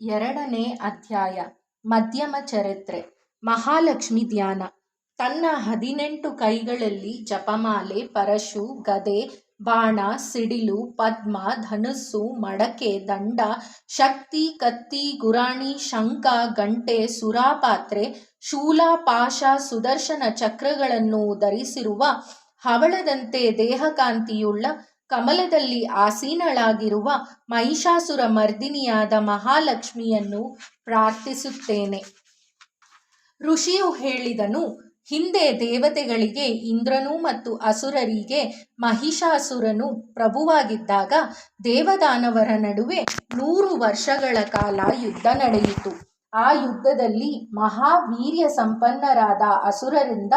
ಎರಡನೇ ಅಧ್ಯಾಯ, ಮಧ್ಯಮ ಚರಿತ್ರೆ, ಮಹಾಲಕ್ಷ್ಮಿ ಧ್ಯಾನ. ತನ್ನ ಹದಿನೆಂಟು ಕೈಗಳಲ್ಲಿ ಜಪಮಾಲೆ, ಪರಶು, ಗದೆ, ಬಾಣ, ಸಿಡಿಲು, ಪದ್ಮ, ಧನುಸ್ಸು, ಮಡಕೆ, ದಂಡ, ಶಕ್ತಿ, ಕತ್ತಿ, ಗುರಾಣಿ, ಶಂಖ, ಗಂಟೆ, ಸುರಾಪಾತ್ರೆ, ಶೂಲ, ಪಾಶ, ಸುದರ್ಶನ ಚಕ್ರಗಳನ್ನು ಧರಿಸಿರುವ ಹವಳದಂತೆ ದೇಹಕಾಂತಿಯುಳ್ಳ ಕಮಲದಲ್ಲಿ ಆಸೀನಳಾಗಿರುವ ಮಹಿಷಾಸುರ ಮರ್ದಿನಿಯಾದ ಮಹಾಲಕ್ಷ್ಮಿಯನ್ನು ಪ್ರಾರ್ಥಿಸುತ್ತೇನೆ. ಋಷಿಯು ಹೇಳಿದನು, ಹಿಂದೆ ದೇವತೆಗಳಿಗೆ ಇಂದ್ರನು ಮತ್ತು ಅಸುರರಿಗೆ ಮಹಿಷಾಸುರನು ಪ್ರಭುವಾಗಿದ್ದಾಗ ದೇವದಾನವರ ನಡುವೆ ನೂರು ವರ್ಷಗಳ ಕಾಲ ಯುದ್ಧ ನಡೆಯಿತು. ಆ ಯುದ್ಧದಲ್ಲಿ ಮಹಾವೀರ್ಯ ಸಂಪನ್ನರಾದ ಅಸುರರಿಂದ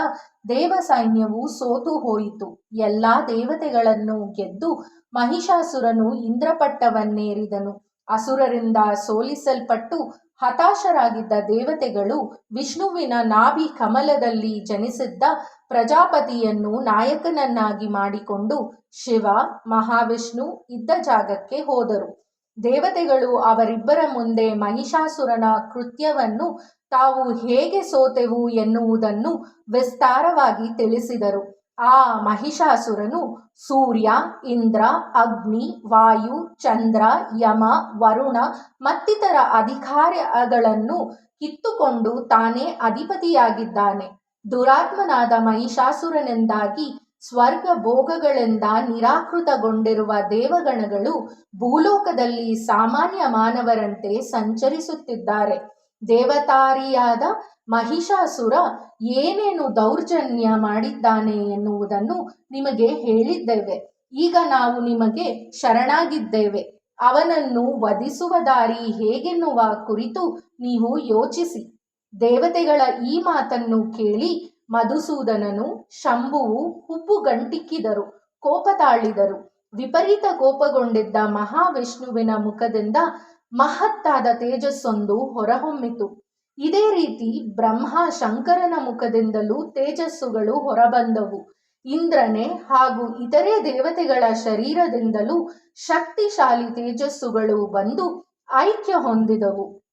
ದೇವಸೈನ್ಯವು ಸೋತು ಹೋಯಿತು. ಎಲ್ಲಾ ದೇವತೆಗಳನ್ನು ಗೆದ್ದು ಮಹಿಷಾಸುರನು ಇಂದ್ರಪಟ್ಟವನ್ನೇರಿದನು. ಅಸುರರಿಂದ ಸೋಲಿಸಲ್ಪಟ್ಟು ಹತಾಶರಾಗಿದ್ದ ದೇವತೆಗಳು ವಿಷ್ಣುವಿನ ನಾಭಿ ಕಮಲದಲ್ಲಿ ಜನಿಸಿದ್ದ ಪ್ರಜಾಪತಿಯನ್ನು ನಾಯಕನನ್ನಾಗಿ ಮಾಡಿಕೊಂಡು ಶಿವ, ಮಹಾವಿಷ್ಣು ಇದ್ದ ಜಾಗಕ್ಕೆ ಹೋದರು. ದೇವತೆಗಳು ಅವರಿಬ್ಬರ ಮುಂದೆ ಮಹಿಷಾಸುರನ ಕೃತ್ಯವನ್ನು ತಾವು ಹೇಗೆ ಸೋತೆವು ಎನ್ನುವುದನ್ನು ವಿಸ್ತಾರವಾಗಿ ತಿಳಿಸಿದರು. ಆ ಮಹಿಷಾಸುರನು ಸೂರ್ಯ, ಇಂದ್ರ, ಅಗ್ನಿ, ವಾಯು, ಚಂದ್ರ, ಯಮ, ವರುಣ ಮತ್ತಿತರ ಅಧಿಕಾರಗಳನ್ನು ಕಿತ್ತುಕೊಂಡು ತಾನೇ ಅಧಿಪತಿಯಾಗಿದ್ದಾನೆ. ದುರಾತ್ಮನಾದ ಮಹಿಷಾಸುರನಿಂದಾಗಿ ಸ್ವರ್ಗ ಭೋಗಗಳಿಂದ ನಿರಾಕೃತಗೊಂಡಿರುವ ದೇವಗಣಗಳು ಭೂಲೋಕದಲ್ಲಿ ಸಾಮಾನ್ಯ ಮಾನವರಂತೆ ಸಂಚರಿಸುತ್ತಿದ್ದಾರೆ. ದೇವತಾರಿಯಾದ ಮಹಿಷಾಸುರ ಏನೇನು ದೌರ್ಜನ್ಯ ಮಾಡಿದ್ದಾನೆ ಎನ್ನುವುದನ್ನು ನಿಮಗೆ ಹೇಳಿದ್ದೇವೆ. ಈಗ ನಾವು ನಿಮಗೆ ಶರಣಾಗಿದ್ದೇವೆ. ಅವನನ್ನು ವಧಿಸುವ ದಾರಿ ಹೇಗೆನ್ನುವ ಕುರಿತು ನೀವು ಯೋಚಿಸಿ. ದೇವತೆಗಳ ಈ ಮಾತನ್ನು ಕೇಳಿ ಮಧುಸೂದನನು ಶಂಭುವು ಹುಬ್ಬುಗಂಟಿಕ್ಕಿದರು ಕೋಪ ತಾಳಿದರು ವಿಪರೀತ ಕೋಪಗೊಂಡಿದ್ದ ಮಹಾವಿಷ್ಣುವಿನ ಮುಖದಿಂದ ಮಹತ್ತಾದ ತೇಜಸ್ಸೊಂದು ಹೊರಹೊಮ್ಮಿತು. ಇದೇ ರೀತಿ ಬ್ರಹ್ಮ ಶಂಕರನ ಮುಖದಿಂದಲೂ ತೇಜಸ್ಸುಗಳು ಹೊರಬಂದವು. ಇಂದ್ರನೇ ಹಾಗೂ ಇತರೆ ದೇವತೆಗಳ ಶರೀರದಿಂದಲೂ ಶಕ್ತಿಶಾಲಿ ತೇಜಸ್ಸುಗಳು ಬಂದು ಐಕ್ಯ ಹೊಂದಿದವು.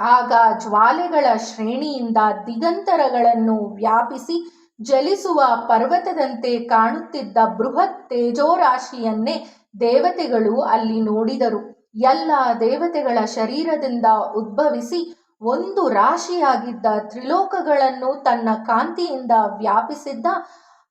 ಆಗ ಜ್ವಾಲೆಗಳ ಶ್ರೇಣಿಯಿಂದ ದಿಗಂತರಗಳನ್ನು ವ್ಯಾಪಿಸಿ ಜಲಿಸುವ ಪರ್ವತದಂತೆ ಕಾಣುತ್ತಿದ್ದ ಬೃಹತ್ ತೇಜೋರಾಶಿಯನ್ನೇ ದೇವತೆಗಳು ಅಲ್ಲಿ ನೋಡಿದರು. ಎಲ್ಲ ದೇವತೆಗಳ ಶರೀರದಿಂದ ಉದ್ಭವಿಸಿ ಒಂದು ರಾಶಿಯಾಗಿದ್ದ ತ್ರಿಲೋಕಗಳನ್ನು ತನ್ನ ಕಾಂತಿಯಿಂದ ವ್ಯಾಪಿಸಿದ್ದ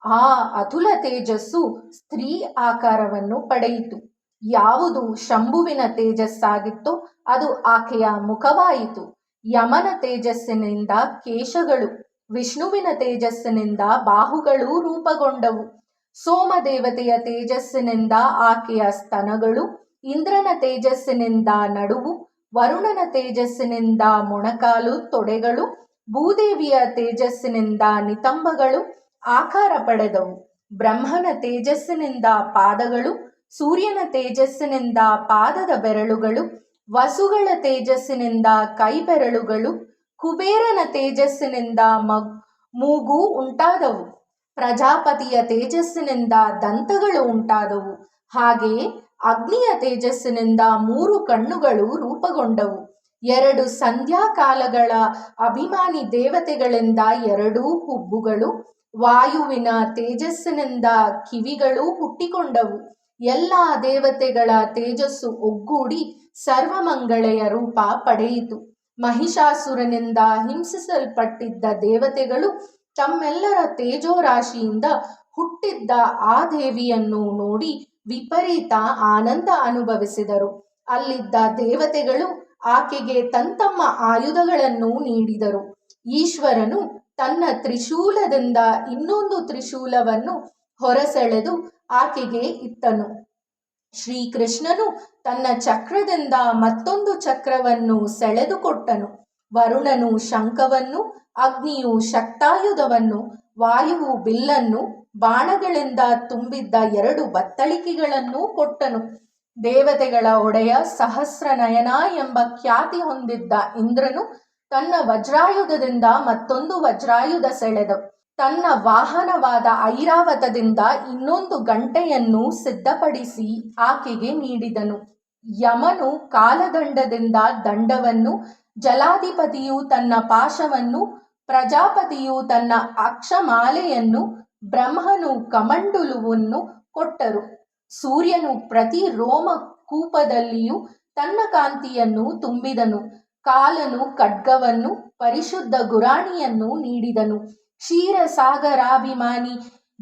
ಆ ಅತುಲ ತೇಜಸ್ಸು ಸ್ತ್ರೀ ಆಕಾರವನ್ನು ಪಡೆಯಿತು. ಯಾವುದು ಶಂಭುವಿನ ತೇಜಸ್ಸಾಗಿತ್ತೋ ಅದು ಆಕೆಯ ಮುಖವಾಯಿತು. ಯಮನ ತೇಜಸ್ಸಿನಿಂದ ಕೇಶಗಳು, ವಿಷ್ಣುವಿನ ತೇಜಸ್ಸಿನಿಂದ ಬಾಹುಗಳು ರೂಪಗೊಂಡವು. ಸೋಮದೇವತೆಯ ತೇಜಸ್ಸಿನಿಂದ ಆಕೆಯ ಸ್ತನಗಳು, ಇಂದ್ರನ ತೇಜಸ್ಸಿನಿಂದ ನಡುವು, ವರುಣನ ತೇಜಸ್ಸಿನಿಂದ ಮೊಣಕಾಲು ತೊಡೆಗಳು, ಭೂದೇವಿಯ ತೇಜಸ್ಸಿನಿಂದ ನಿತಂಬಗಳು, ಆಕಾರ ಪಡೆದವು. ಬ್ರಹ್ಮನ ತೇಜಸ್ಸಿನಿಂದ ಪಾದಗಳು ಸೂರ್ಯನ ತೇಜಸ್ಸಿನಿಂದ ಪಾದದ ಬೆರಳುಗಳು, ವಸುಗಳ ತೇಜಸ್ಸಿನಿಂದ ಕೈಬೆರಳುಗಳು, ಕುಬೇರನ ತೇಜಸ್ಸಿನಿಂದ ಮಗ್, ಮೂಗು ಉಂಟಾದವು. ಪ್ರಜಾಪತಿಯ ತೇಜಸ್ಸಿನಿಂದ ದಂತಗಳು ಉಂಟಾದವು. ಹಾಗೆಯೇ ಅಗ್ನಿಯ ತೇಜಸ್ಸಿನಿಂದ ಮೂರು ಕಣ್ಣುಗಳು ರೂಪುಗೊಂಡವು. ಎರಡು ಸಂಧ್ಯಾಕಾಲಗಳ ಅಭಿಮಾನಿ ದೇವತೆಗಳಿಂದ ಎರಡೂ ಹುಬ್ಬುಗಳು, ವಾಯುವಿನ ತೇಜಸ್ಸಿನಿಂದ ಕಿವಿಗಳು ಹುಟ್ಟಿಕೊಂಡವು. ಎಲ್ಲ ದೇವತೆಗಳ ತೇಜಸ್ಸು ಒಗ್ಗೂಡಿ ಸರ್ವಮಂಗಳೆಯ ರೂಪ ಪಡೆಯಿತು. ಮಹಿಷಾಸುರನಿಂದ ಹಿಂಸಿಸಲ್ಪಟ್ಟಿದ್ದ ದೇವತೆಗಳು ತಮ್ಮೆಲ್ಲರ ತೇಜೋರಾಶಿಯಿಂದ ಹುಟ್ಟಿದ್ದ ಆ ದೇವಿಯನ್ನು ನೋಡಿ ವಿಪರೀತ ಆನಂದ ಅನುಭವಿಸಿದರು. ಅಲ್ಲಿದ್ದ ದೇವತೆಗಳು ಆಕೆಗೆ ತಂತಮ್ಮ ಆಯುಧಗಳನ್ನು ನೀಡಿದರು. ಈಶ್ವರನು ತನ್ನ ತ್ರಿಶೂಲದಿಂದ ಇನ್ನೊಂದು ತ್ರಿಶೂಲವನ್ನು ಹೊರಸೆಳೆದು ಆಕೆಗೆ ಇತ್ತನು ಶ್ರೀಕೃಷ್ಣನು ತನ್ನ ಚಕ್ರದಿಂದ ಮತ್ತೊಂದು ಚಕ್ರವನ್ನು ಸೆಳೆದುಕೊಟ್ಟನು. ವರುಣನು ಶಂಖವನ್ನು, ಅಗ್ನಿಯು ಶಕ್ತಾಯುಧವನ್ನು, ವಾಯುವು ಬಿಲ್ಲನ್ನು, ಬಾಣಗಳಿಂದ ತುಂಬಿದ್ದ ಎರಡು ಬತ್ತಳಿಕೆಗಳನ್ನು ಕೊಟ್ಟನು. ದೇವತೆಗಳ ಒಡೆಯ ಸಹಸ್ರನಯನ ಎಂಬ ಖ್ಯಾತಿ ಹೊಂದಿದ್ದ ಇಂದ್ರನು ತನ್ನ ವಜ್ರಾಯುಧದಿಂದ ಮತ್ತೊಂದು ವಜ್ರಾಯುಧ ಸೆಳೆದ ತನ್ನ ವಾಹನವಾದ ಐರಾವತದಿಂದ ಇನ್ನೊಂದು ಗಂಟೆಯನ್ನು ಸಿದ್ಧಪಡಿಸಿ ಆಕೆಗೆ ನೀಡಿದನು. ಯಮನು ಕಾಲದಂಡದಿಂದ ದಂಡವನ್ನು, ಜಲಾಧಿಪತಿಯು ತನ್ನ ಪಾಶವನ್ನು, ಪ್ರಜಾಪತಿಯು ತನ್ನ ಅಕ್ಷಮಾಲೆಯನ್ನು, ಬ್ರಹ್ಮನು ಕಮಂಡುಲುವನ್ನು ಕೊಟ್ಟರು. ಸೂರ್ಯನು ಪ್ರತಿ ರೋಮ ಕೂಪದಲ್ಲಿಯೂ ತನ್ನ ಕಾಂತಿಯನ್ನು ತುಂಬಿದನು. ಕಾಲನು ಖಡ್ಗವನ್ನು, ಪರಿಶುದ್ಧ ಗುರಾಣಿಯನ್ನು ನೀಡಿದನು. ಕ್ಷೀರಸಾಗರಾಭಿಮಾನಿ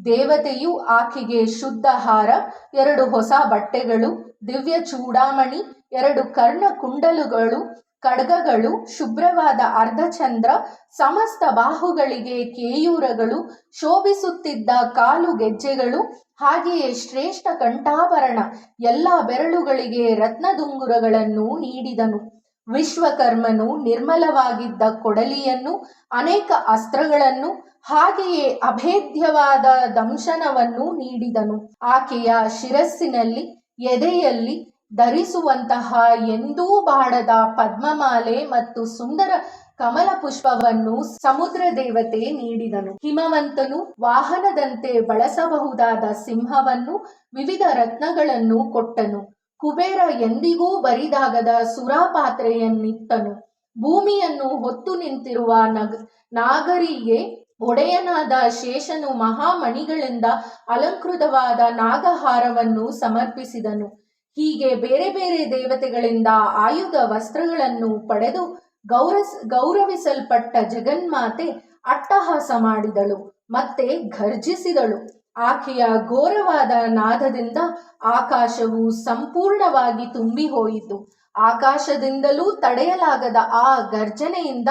ದೇವತೆಯು ಆಕೆಗೆ ಶುದ್ಧ ಹಾರ, ಎರಡು ಹೊಸ ಬಟ್ಟೆಗಳು, ದಿವ್ಯ ಚೂಡಾಮಣಿ, ಎರಡು ಕರ್ಣ ಕುಂಡಲುಗಳು ಖಡ್ಗಗಳು ಶುಭ್ರವಾದ ಅರ್ಧಚಂದ್ರ ಸಮಸ್ತ ಬಾಹುಗಳಿಗೆ ಕೇಯೂರಗಳು, ಶೋಭಿಸುತ್ತಿದ್ದ ಕಾಲು ಗೆಜ್ಜೆಗಳು, ಹಾಗೆಯೇ ಶ್ರೇಷ್ಠ ಕಂಠಾಭರಣ ಎಲ್ಲ ಬೆರಳುಗಳಿಗೆ ರತ್ನದುಂಗುರಗಳನ್ನು ನೀಡಿದನು. ವಿಶ್ವಕರ್ಮನು ನಿರ್ಮಲವಾಗಿದ್ದ ಕೊಡಲಿಯನ್ನು, ಅನೇಕ ಅಸ್ತ್ರಗಳನ್ನು ಹಾಗೆಯೇ ಅಭೇದ್ಯವಾದ ದಂಶನವನ್ನು ನೀಡಿದನು. ಆಕೆಯ ಶಿರಸ್ಸಿನಲ್ಲಿ, ಎದೆಯಲ್ಲಿ ಧರಿಸುವಂತಹ ಎಂದೂ ಬಾಡದ ಪದ್ಮಮಾಲೆ ಮತ್ತು ಸುಂದರ ಕಮಲ ಪುಷ್ಪವನ್ನು ಸಮುದ್ರ ದೇವತೆ ನೀಡಿದನು. ಹಿಮವಂತನು ವಾಹನದಂತೆ ಬಳಸಬಹುದಾದ ಸಿಂಹವನ್ನು, ವಿವಿಧ ರತ್ನಗಳನ್ನು ಕೊಟ್ಟನು. ಕುಬೇರ ಎಂದಿಗೂ ಬರಿದಾಗದ ಸುರಾಪಾತ್ರೆಯನ್ನಿತ್ತನು ಭೂಮಿಯನ್ನು ಹೊತ್ತು ನಿಂತಿರುವ ನಗ, ನಾಗರಿಗೆ ಒಡೆಯನಾದ ಶೇಷನು ಮಹಾಮಣಿಗಳಿಂದ ಅಲಂಕೃತವಾದ ನಾಗಹಾರವನ್ನು ಸಮರ್ಪಿಸಿದನು. ಹೀಗೆ ಬೇರೆ ಬೇರೆ ದೇವತೆಗಳಿಂದ ಆಯುಧ ವಸ್ತ್ರಗಳನ್ನು ಪಡೆದು ಗೌರಸ್, ಗೌರವಿಸಲ್ಪಟ್ಟ ಜಗನ್ಮಾತೆ ಅಟ್ಟಹಾಸ ಮಾಡಿದಳು, ಮತ್ತೆ ಘರ್ಜಿಸಿದಳು. ಆಕೆಯ ಘೋರವಾದ ನಾದದಿಂದ ಆಕಾಶವು ಸಂಪೂರ್ಣವಾಗಿ ತುಂಬಿ ಹೋಯಿತು ಆಕಾಶದಿಂದಲೂ ತಡೆಯಲಾಗದ ಆ ಗರ್ಜನೆಯಿಂದ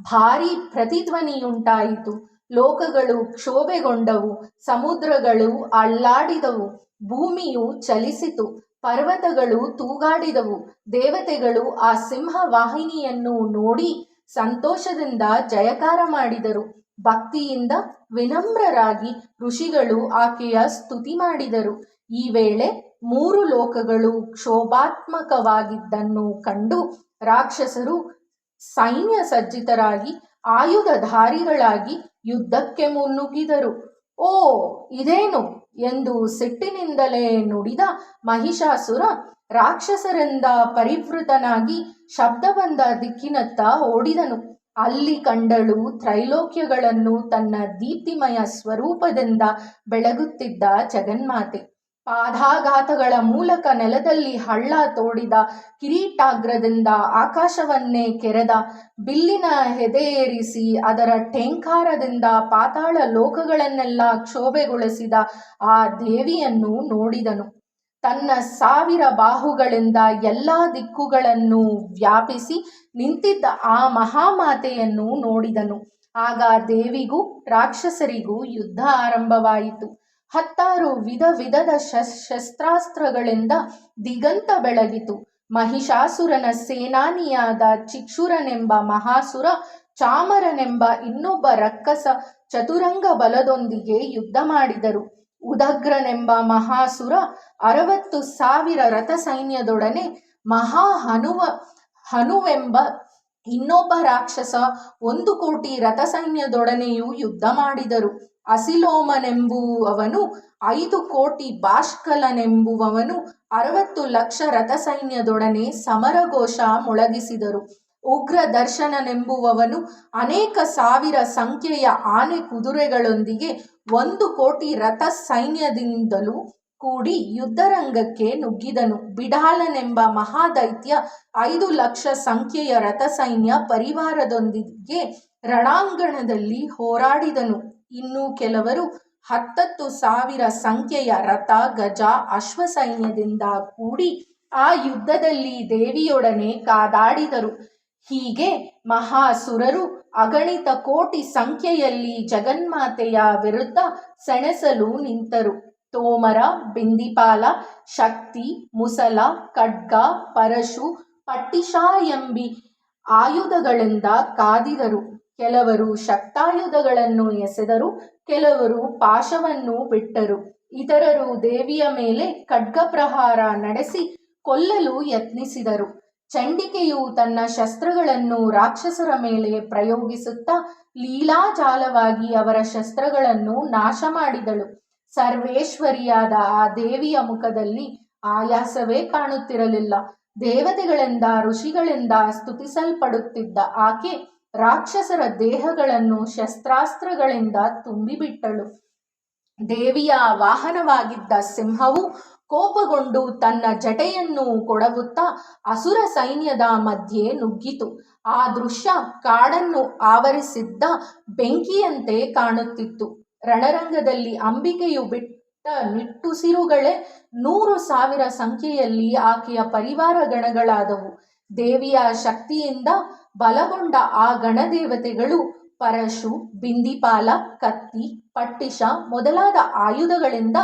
ಭಾರೀ ಪ್ರತಿಧ್ವನಿಯುಂಟಾಯಿತು. ಲೋಕಗಳು ಕ್ಷೋಭೆಗೊಂಡವು, ಸಮುದ್ರಗಳು ಅಳ್ಳಾಡಿದವು ಭೂಮಿಯು ಚಲಿಸಿತು, ಪರ್ವತಗಳು ತೂಗಾಡಿದವು, ದೇವತೆಗಳು ಆ ಸಿಂಹ ವಾಹಿನಿಯನ್ನು ನೋಡಿ ಸಂತೋಷದಿಂದ ಜಯಕಾರ ಮಾಡಿದರು. ಭಕ್ತಿಯಿಂದ ವಿನಮ್ರರಾಗಿ ಋಷಿಗಳು ಆಕೆಯ ಸ್ತುತಿ ಮಾಡಿದರು. ಈ ವೇಳೆ ಮೂರು ಲೋಕಗಳು ಕ್ಷೋಭಾತ್ಮಕವಾಗಿದ್ದನ್ನು ಕಂಡು ರಾಕ್ಷಸರು ಸೈನ್ಯ ಸಜ್ಜಿತರಾಗಿ ಆಯುಧಧಾರಿಗಳಾಗಿ ಯುದ್ಧಕ್ಕೆ ಮುನ್ನುಗ್ಗಿದರು. ಓ, ಇದೇನು? ಎಂದು ಸಿಟ್ಟಿನಿಂದಲೇ ನುಡಿದ ಮಹಿಷಾಸುರ ರಾಕ್ಷಸರಿಂದ ಪರಿವೃತನಾಗಿ ಶಬ್ದ ಬಂದ ದಿಕ್ಕಿನತ್ತ ಓಡಿದನು. ಅಲ್ಲಿ ಕಂಡಳು ತ್ರೈಲೋಕ್ಯಗಳನ್ನು ತನ್ನ ದೀಪ್ತಿಮಯ ಸ್ವರೂಪದಿಂದ ಬೆಳಗುತ್ತಿದ್ದ ಜಗನ್ಮಾತೆ. ಪಾದಾಘಾತಗಳ ಮೂಲಕ ನೆಲದಲ್ಲಿ ಹಳ್ಳ ತೋಡಿದ ಕಿರೀಟಾಗ್ರದಿಂದ ಆಕಾಶವನ್ನೇ ಕೆರೆದ ಬಿಲ್ಲಿನ ಹೆದೆಯೇರಿಸಿ ಅದರ ಟೆಂಕಾರದಿಂದ ಪಾತಾಳ ಲೋಕಗಳನ್ನೆಲ್ಲ ಕ್ಷೋಭೆಗೊಳಿಸಿದ ಆ ದೇವಿಯನ್ನು ನೋಡಿದನು. ತನ್ನ ಸಾವಿರ ಬಾಹುಗಳಿಂದ ಎಲ್ಲ ದಿಕ್ಕುಗಳನ್ನು ವ್ಯಾಪಿಸಿ ನಿಂತಿದ್ದ ಆ ಮಹಾಮಾತೆಯನ್ನು ನೋಡಿದನು. ಆಗ ದೇವಿಗೂ ರಾಕ್ಷಸರಿಗೂ ಯುದ್ಧ ಆರಂಭವಾಯಿತು. ಹತ್ತಾರು ವಿಧ ವಿಧದ ಶಸ್ತ್ರಾಸ್ತ್ರಗಳಿಂದ ದಿಗಂತ ಬೆಳಗಿತು. ಮಹಿಷಾಸುರನ ಸೇನಾನಿಯಾದ ಚಿಕ್ಷುರನೆಂಬ ಮಹಾಸುರ, ಚಾಮರನೆಂಬ ಇನ್ನೊಬ್ಬ ರಕ್ಕಸ ಚತುರಂಗ ಬಲದೊಂದಿಗೆ ಯುದ್ಧ ಮಾಡಿದರು. ಉದಗ್ರನೆಂಬ ಮಹಾಸುರ ಅರವತ್ತು ಸಾವಿರ ರಥ ಸೈನ್ಯದೊಡನೆ ಮಹಾ ಹನುವ ಹನುವೆಂಬ ಇನ್ನೊಬ್ಬ ರಾಕ್ಷಸ ಒಂದು ಕೋಟಿ ರಥಸೈನ್ಯದೊಡನೆಯೂ ಯುದ್ಧ ಮಾಡಿದರು. ಅಸಿಲೋಮನೆಂಬುವವನು ಐದು ಕೋಟಿ ಬಾಷ್ಕಲನೆಂಬುವವನು ಅರವತ್ತು ಲಕ್ಷ ರಥಸೈನ್ಯದೊಡನೆ ಸಮರಘೋಷ ಮೊಳಗಿಸಿದರು. ಉಗ್ರ ದರ್ಶನನೆಂಬುವವನು ಅನೇಕ ಸಾವಿರ ಸಂಖ್ಯೆಯ ಆನೆ ಕುದುರೆಗಳೊಂದಿಗೆ ಒಂದು ಕೋಟಿ ರಥ ಸೈನ್ಯದಿಂದಲೂ ಕೂಡಿ ಯುದ್ಧರಂಗಕ್ಕೆ ನುಗ್ಗಿದನು. ಬಿಡಾಲನೆಂಬ ಮಹಾದೈತ್ಯ ಐದು ಲಕ್ಷ ಸಂಖ್ಯೆಯ ರಥಸೈನ್ಯ ಪರಿವಾರದೊಂದಿಗೆ ರಣಾಂಗಣದಲ್ಲಿ ಹೋರಾಡಿದನು. ಇನ್ನು ಕೆಲವರು ಹತ್ತತ್ತು ಸಾವಿರ ಸಂಖ್ಯೆಯ ರಥ, ಗಜ, ಅಶ್ವಸೈನ್ಯದಿಂದ ಕೂಡಿ ಆ ಯುದ್ಧದಲ್ಲಿ ದೇವಿಯೊಡನೆ ಕಾದಾಡಿದರು. ಹೀಗೆ ಮಹಾಸುರರು ಅಗಣಿತ ಕೋಟಿ ಸಂಖ್ಯೆಯಲ್ಲಿ ಜಗನ್ಮಾತೆಯ ವಿರುದ್ಧ ಸೆಣಸಲು ನಿಂತರು. ತೋಮರ, ಬಿಂದಿಪಾಲ, ಶಕ್ತಿ, ಮುಸಲ, ಖಡ್ಗ, ಪರಶು ಪಟ್ಟಿಷ ಎಂಬಿ ಆಯುಧಗಳಿಂದ ಕಾದಿದರು. ಕೆಲವರು ಶಕ್ತಾಯುಧಗಳನ್ನು ಎಸೆದರು, ಕೆಲವರು ಪಾಶವನ್ನು ಬಿಟ್ಟರು. ಇತರರು ದೇವಿಯ ಮೇಲೆ ಖಡ್ಗಪ್ರಹಾರ ನಡೆಸಿ ಕೊಲ್ಲಲು ಯತ್ನಿಸಿದರು. ಚಂಡಿಕೆಯು ತನ್ನ ಶಸ್ತ್ರಗಳನ್ನು ರಾಕ್ಷಸರ ಮೇಲೆ ಪ್ರಯೋಗಿಸುತ್ತಾ ಲೀಲಾಜಾಲವಾಗಿ ಅವರ ಶಸ್ತ್ರಗಳನ್ನು ನಾಶ ಮಾಡಿದಳು ಸರ್ವೇಶ್ವರಿಯಾದ ಆ ದೇವಿಯ ಮುಖದಲ್ಲಿ ಆಯಾಸವೇ ಕಾಣುತ್ತಿರಲಿಲ್ಲ. ದೇವತೆಗಳಿಂದ, ಋಷಿಗಳಿಂದ ಸ್ತುತಿಸಲ್ಪಡುತ್ತಿದ್ದ ಆಕೆ ರಾಕ್ಷಸರ ದೇಹಗಳನ್ನು ಶಸ್ತ್ರಾಸ್ತ್ರಗಳಿಂದ ತುಂಬಿಬಿಟ್ಟಳು. ದೇವಿಯ ವಾಹನವಾಗಿದ್ದ ಸಿಂಹವು ಕೋಪಗೊಂಡು ತನ್ನ ಜಟೆಯನ್ನು ಕೊಡಗುತ್ತಾ ಅಸುರ ಸೈನ್ಯದ ಮಧ್ಯೆ ನುಗ್ಗಿತು. ಆ ದೃಶ್ಯ ಕಾಡನ್ನು ಆವರಿಸಿದ್ದ ಬೆಂಕಿಯಂತೆ ಕಾಣುತ್ತಿತ್ತು. ರಣರಂಗದಲ್ಲಿ ಅಂಬಿಕೆಯು ಬಿಟ್ಟ ನಿಟ್ಟುಸಿರುಗಳೇ ನೂರು ಸಾವಿರ ಸಂಖ್ಯೆಯಲ್ಲಿ ಆಕೆಯ ಪರಿವಾರ ಗಣಗಳಾದವು. ದೇವಿಯ ಶಕ್ತಿಯಿಂದ ಬಲಗೊಂಡ ಆ ಗಣದೇವತೆಗಳು ಪರಶು, ಬಿಂದಿಪಾಲ, ಕತ್ತಿ, ಪಟ್ಟಿಷ ಮೊದಲಾದ ಆಯುಧಗಳಿಂದ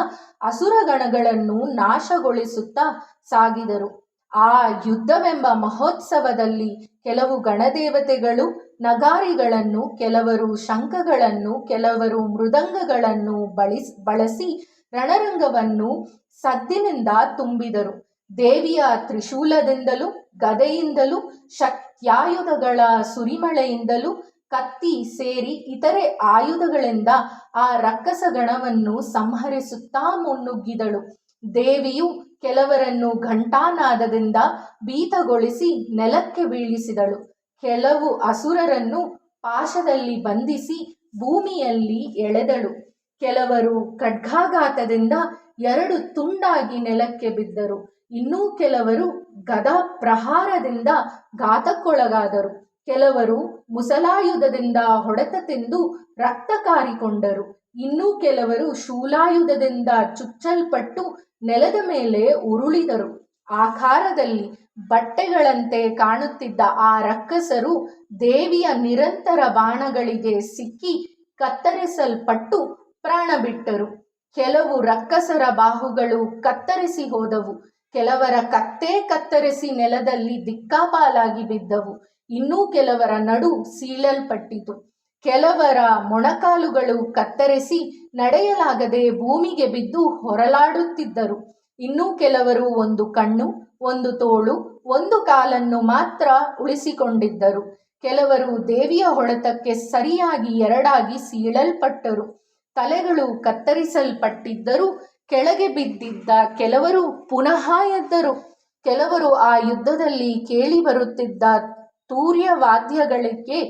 ಅಸುರಗಣಗಳನ್ನು ನಾಶಗೊಳಿಸುತ್ತಾ ಸಾಗಿದರು. ಆ ಯುದ್ಧವೆಂಬ ಮಹೋತ್ಸವದಲ್ಲಿ ಕೆಲವು ಗಣದೇವತೆಗಳು, ನಗಾರಿಗಳನ್ನು, ಕೆಲವರು ಶಂಖಗಳನ್ನು, ಕೆಲವರು ಮೃದಂಗಗಳನ್ನು ಬಳಿಸ್, ಬಳಸಿ ರಣರಂಗವನ್ನು ಸದ್ದಿನಿಂದ ತುಂಬಿದರು. ದೇವಿಯ ತ್ರಿಶೂಲದಿಂದಲೂ, ಗದೆಯಿಂದಲೂ, ಶಕ್ತ್ಯಾಯುಧಗಳ ಸುರಿಮಳೆಯಿಂದಲೂ ಕತ್ತಿ ಸೇರಿ ಇತರೆ ಆಯುಧಗಳಿಂದ ಆ ರಕ್ಕಸ ಗಣವನ್ನು ಸಂಹರಿಸುತ್ತಾ ಮುನ್ನುಗ್ಗಿದಳು. ದೇವಿಯು ಕೆಲವರನ್ನು ಘಂಟಾನಾದದಿಂದ ಭೀತಗೊಳಿಸಿ ನೆಲಕ್ಕೆ ಬೀಳಿಸಿದಳು. ಕೆಲವು ಅಸುರರನ್ನು ಪಾಶದಲ್ಲಿ ಬಂಧಿಸಿ ಭೂಮಿಯಲ್ಲಿ ಎಳೆದಳು. ಕೆಲವರು ಖಡ್ಗಾಘಾತದಿಂದ ಎರಡು ತುಂಡಾಗಿ ನೆಲಕ್ಕೆ ಬಿದ್ದರು. ಇನ್ನೂ ಕೆಲವರು ಗದಾ ಪ್ರಹಾರದಿಂದ ಘಾತಕ್ಕೊಳಗಾದರು. ಕೆಲವರು ಮುಸಲಾಯುಧದಿಂದ ಹೊಡೆತ ತಿಂದು ರಕ್ತ ಕಾರಿಕೊಂಡರು. ಇನ್ನೂ ಕೆಲವರು ಶೂಲಾಯುಧದಿಂದ ಚುಚ್ಚಲ್ಪಟ್ಟು ನೆಲದ ಮೇಲೆ ಉರುಳಿದರು. ಆಕಾರದಲ್ಲಿ ಬಟ್ಟೆಗಳಂತೆ ಕಾಣುತ್ತಿದ್ದ ಆ ರಕ್ಕಸರು ದೇವಿಯ ನಿರಂತರ ಬಾಣಗಳಿಗೆ ಸಿಕ್ಕಿ ಕತ್ತರಿಸಲ್ಪಟ್ಟು ಪ್ರಾಣ ಬಿಟ್ಟರು. ಕೆಲವು ರಕ್ಕಸರ ಬಾಹುಗಳು ಕತ್ತರಿಸಿ ಹೋದವು. ಕೆಲವರ ಕತ್ತೇ ಕತ್ತರಿಸಿ ನೆಲದಲ್ಲಿ ದಿಕ್ಕಾಪಾಲಾಗಿ ಬಿದ್ದವು. ಇನ್ನೂ ಕೆಲವರ ನಡು ಸೀಳಲ್ಪಟ್ಟಿತು. ಕೆಲವರ ಮೊಣಕಾಲುಗಳು ಕತ್ತರಿಸಿ ನಡೆಯಲಾಗದೆ ಭೂಮಿಗೆ ಬಿದ್ದು ಹೊರಲಾಡುತ್ತಿದ್ದರು. ಇನ್ನೂ ಕೆಲವರು ಒಂದು ಕಣ್ಣು, ಒಂದು ತೋಳು, ಒಂದು ಕಾಲನ್ನು ಮಾತ್ರ ಉಳಿಸಿಕೊಂಡಿದ್ದರು. ಕೆಲವರು ದೇವಿಯ ಹೊಡೆತಕ್ಕೆ ಸರಿಯಾಗಿ ಎರಡಾಗಿ ಸೀಳಲ್ಪಟ್ಟರು. ತಲೆಗಳು ಕತ್ತರಿಸಲ್ಪಟ್ಟಿದ್ದರೂ ಕೆಳಗೆ ಬಿದ್ದಿದ್ದ ಕೆಲವರು ಪುನಃ ಎದ್ದರು. ಕೆಲವರು ಆ ಯುದ್ಧದಲ್ಲಿ ಕೇಳಿ ಬರುತ್ತಿದ್ದ ತೂರ್ಯವಾದ್ಯಗಳಿಗೆ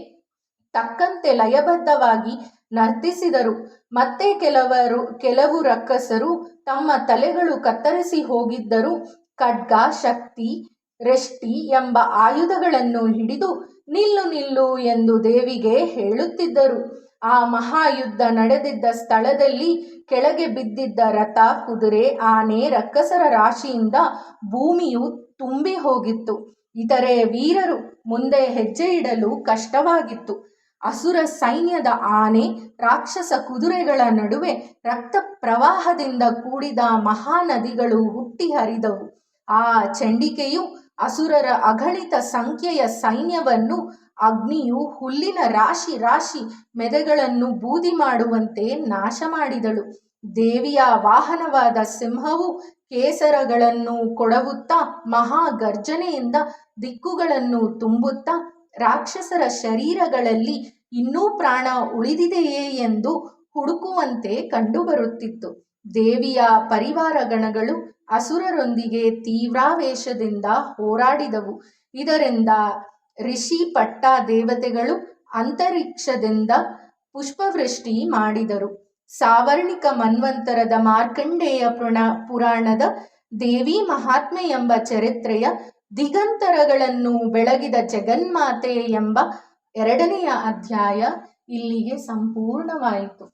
ತಕ್ಕಂತೆ ಲಯಬದ್ಧವಾಗಿ ನರ್ತಿಸಿದರು. ಮತ್ತೆ ಕೆಲವರು, ಕೆಲವು ರಕ್ಕಸರು ತಮ್ಮ ತಲೆಗಳು ಕತ್ತರಿಸಿ ಹೋಗಿದ್ದರೂ ಖಡ್ಗ, ಶಕ್ತಿ, ರೆಷ್ಟಿ ಎಂಬ ಆಯುಧಗಳನ್ನು ಹಿಡಿದು ನಿಲ್ಲು ನಿಲ್ಲು ಎಂದು ದೇವಿಗೆ ಹೇಳುತ್ತಿದ್ದರು. ಆ ಮಹಾಯುದ್ಧ ನಡೆದಿದ್ದ ಸ್ಥಳದಲ್ಲಿ ಕೆಳಗೆ ಬಿದ್ದಿದ್ದ ರಥ, ಕುದುರೆ, ಆನೆ, ರಕ್ಕಸರ ರಾಶಿಯಿಂದ ಭೂಮಿಯು ತುಂಬಿ ಹೋಗಿತ್ತು. ಇತರೆ ವೀರರು ಮುಂದೆ ಹೆಜ್ಜೆ ಇಡಲು ಕಷ್ಟವಾಗಿತ್ತು. ಅಸುರ ಸೈನ್ಯದ ಆನೆ ರಾಕ್ಷಸ ಕುದುರೆಗಳ ನಡುವೆ ರಕ್ತ ಪ್ರವಾಹದಿಂದ ಕೂಡಿದ ಮಹಾನದಿಗಳು ಹುಟ್ಟಿ ಹರಿದವು. ಆ ಚಂಡಿಕೆಯು ಅಸುರರ ಅಗಣಿತ ಸಂಖ್ಯೆಯ ಸೈನ್ಯವನ್ನು, ಅಗ್ನಿಯು ಹುಲ್ಲಿನ ರಾಶಿ ರಾಶಿ ಮೆದೆಗಳನ್ನು ಬೂದಿ ಮಾಡುವಂತೆ ನಾಶ ಮಾಡಿದಳು. ದೇವಿಯ ವಾಹನವಾದ ಸಿಂಹವು ಕೇಸರಗಳನ್ನು ಕೊಡವುತ್ತಾ ಮಹಾ ಗರ್ಜನೆಯಿಂದ ದಿಕ್ಕುಗಳನ್ನು ತುಂಬುತ್ತಾ ರಾಕ್ಷಸರ ಶರೀರಗಳಲ್ಲಿ ಇನ್ನೂ ಪ್ರಾಣ ಉಳಿದಿದೆಯೇ ಎಂದು ಹುಡುಕುವಂತೆ ಕಂಡುಬರುತ್ತಿತ್ತು. ದೇವಿಯ ಪರಿವಾರ ಗಣಗಳು ಅಸುರರೊಂದಿಗೆ ತೀವ್ರಾವೇಶದಿಂದ ಹೋರಾಡಿದವು. ಇದರಿಂದ ಋಷಿ ಪಟ್ಟ ದೇವತೆಗಳು ಅಂತರಿಕ್ಷದಿಂದ ಪುಷ್ಪವೃಷ್ಟಿ ಮಾಡಿದರು. ಸಾವರ್ಣಿಕ ಮನ್ವಂತರದ ಮಾರ್ಕಂಡೇಯ ಪುಣ, ಪುರಾಣದ ದೇವಿ ಮಹಾತ್ಮೆ ಎಂಬ ಚರಿತ್ರೆಯ ದಿಗಂತರಗಳನ್ನು ಬೆಳಗಿದ ಜಗನ್ಮಾತೆ ಎಂಬ ಎರಡನೆಯ ಅಧ್ಯಾಯ ಇಲ್ಲಿಗೆ ಸಂಪೂರ್ಣವಾಯಿತು.